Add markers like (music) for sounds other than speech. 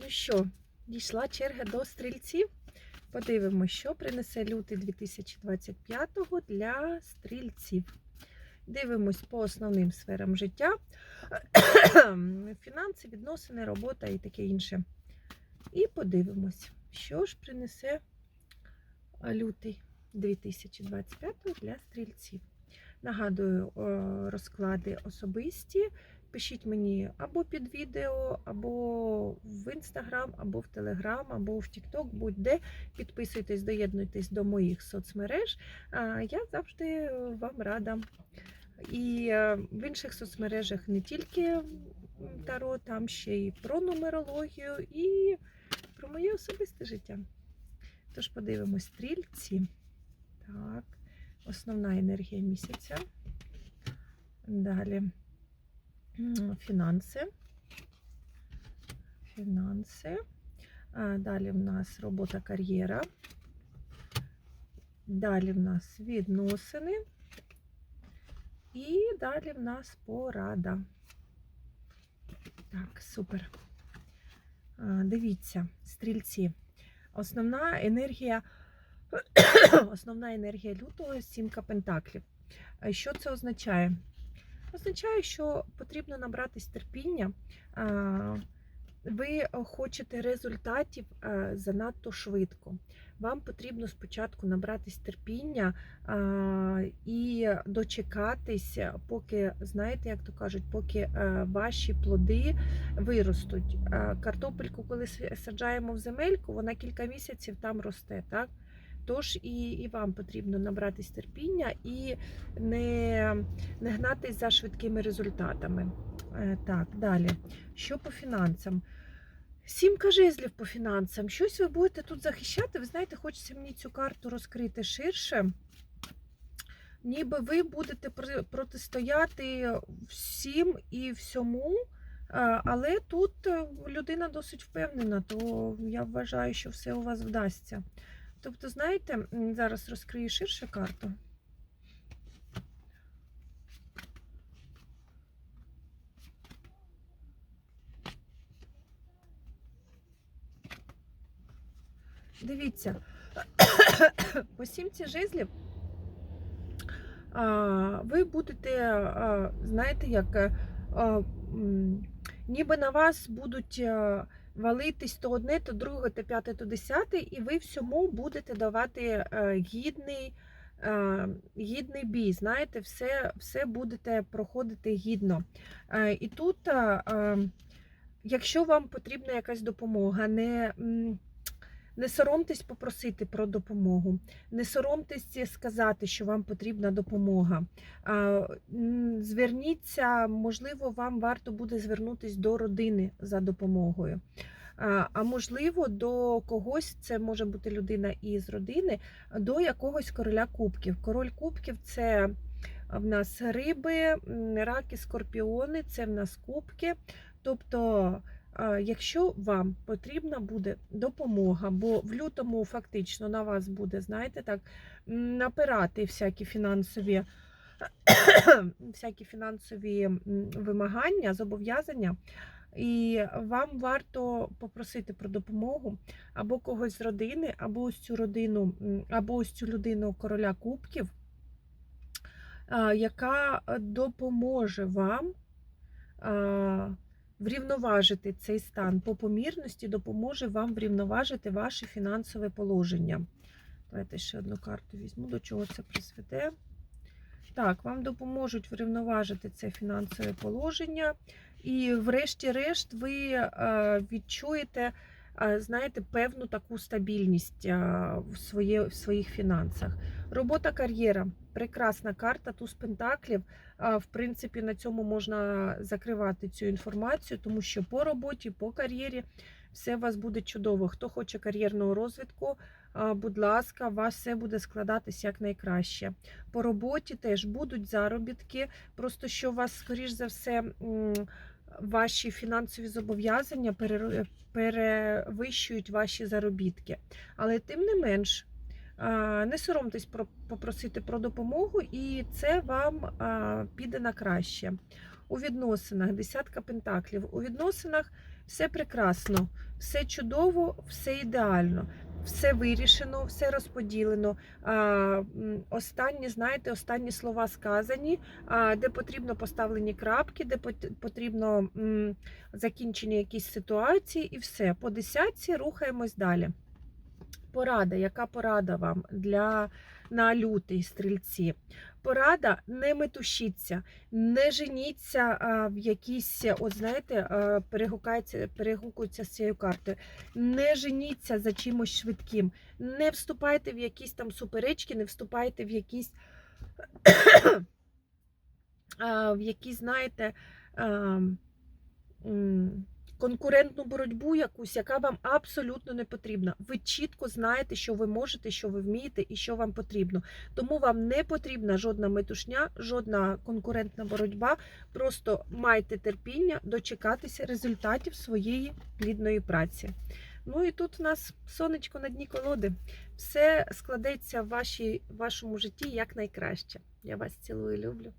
Ну що, дійшла черга до стрільців. Подивимося, що принесе лютий 2025 для стрільців. Дивимось по основним сферам життя: (coughs) фінанси, відносини, робота і таке інше. І подивимось, що ж принесе лютий 2025 для стрільців. Нагадую, розклади особисті. Пишіть мені або під відео, або в інстаграм, або в телеграм, або в Тікток, будь-де. Підписуйтесь, доєднуйтесь до моїх соцмереж. Я завжди вам рада. І е, в інших соцмережах не тільки таро, там ще і про нумерологію, і про моє особисте життя. Тож подивимось стрільці. Так, основна енергія місяця. Далі фінанси. Фінанси. Далі в нас робота кар'єра. Далі в нас відносини. І далі в нас порада. Так, супер. Дивіться, стрільці. Основна енергія, (coughs) основна енергія лютого сімка пентаклів. Що це означає? Означає, що потрібно набратись терпіння. Ви хочете результатів занадто швидко. Вам потрібно спочатку набратись терпіння і дочекатись, поки, знаєте, як то кажуть, поки ваші плоди виростуть. Картопельку, коли саджаємо в земельку, вона кілька місяців там росте. так? Тож і, і вам потрібно набратись терпіння і не, не гнатись за швидкими результатами. Е, Так, далі. Що по фінансам? Сімка жезлів по фінансам. Щось ви будете тут захищати. Ви знаєте, хочеться мені цю карту розкрити ширше. Ніби ви будете протистояти всім і всьому. е, Але тут е, людина досить впевнена, то я вважаю, що все у вас вдасться. Тобто, знаєте, зараз розкрию ширше карту. Дивіться, (coughs) по сімці жезлів ви будете, знаєте, як е, ніби на вас будуть а, валитись то одне, то друге, то п'яте, то десяте, і ви всьому будете давати е, гідний, е, гідний бій. Знаєте, все, все будете проходити гідно. Е, І тут, а, якщо вам потрібна якась допомога, не. Не соромтесь попросити про допомогу, не соромтесь сказати, що вам потрібна допомога. Зверніться, можливо, вам варто буде звернутися до родини за допомогою. А можливо, до когось, це може бути людина із родини, до якогось короля кубків. Король кубків це в нас риби, раки, скорпіони, це в нас кубки. Тобто Якщо вам потрібна буде допомога, бо в лютому фактично на вас буде, знаєте, так, напирати всякі фінансові, (coughs) всякі фінансові вимагання, зобов'язання, і вам варто попросити про допомогу або когось з родини, або ось цю родину, або ось цю людину короля кубків, яка допоможе вам. Врівноважити цей стан по помірності допоможе вам врівноважити ваше фінансове положення. Давайте ще одну карту візьму, до чого це призведе. Так, вам допоможуть врівноважити це фінансове положення. І, врешті-решт, ви е, відчуєте, знаєте, певну таку стабільність в, своє, в своїх фінансах. Робота кар'єра. Прекрасна карта, туз пентаклів. В принципі, на цьому можна закривати цю інформацію, тому що по роботі, по кар'єрі все у вас буде чудово. Хто хоче кар'єрного розвитку, будь ласка, у вас все буде складатись як найкраще. По роботі теж будуть заробітки, просто що у вас, скоріш за все, ваші фінансові зобов'язання перевищують ваші заробітки. Але тим не менш. Не соромтесь попросити про допомогу, і це вам піде на краще. У відносинах десятка пентаклів. У відносинах все прекрасно. все чудово, все ідеально. Все вирішено, все розподілено. Останні, знаєте, останні слова сказані, де потрібно поставлені крапки, де потрібно закінчення якісь ситуації, і все. По десятці рухаємось далі. Порада, яка порада вам для на лютий стрільці? Порада не метушіться, не женіться в якісь, от знаєте, перегукуються з цією картою. Не женіться за чимось швидким, не вступайте в якісь там суперечки, не вступайте в якісь, (coughs) в якісь, знаєте, конкурентну боротьбу якусь, яка вам абсолютно не потрібна. Ви чітко знаєте, що ви можете, що ви вмієте і що вам потрібно. Тому вам не потрібна жодна метушня, жодна конкурентна боротьба. Просто майте терпіння дочекатися результатів своєї плідної праці. Ну і тут у нас сонечко на дні колоди. Все складеться в вашій, вашому житті як найкраще. Я вас цілую, люблю.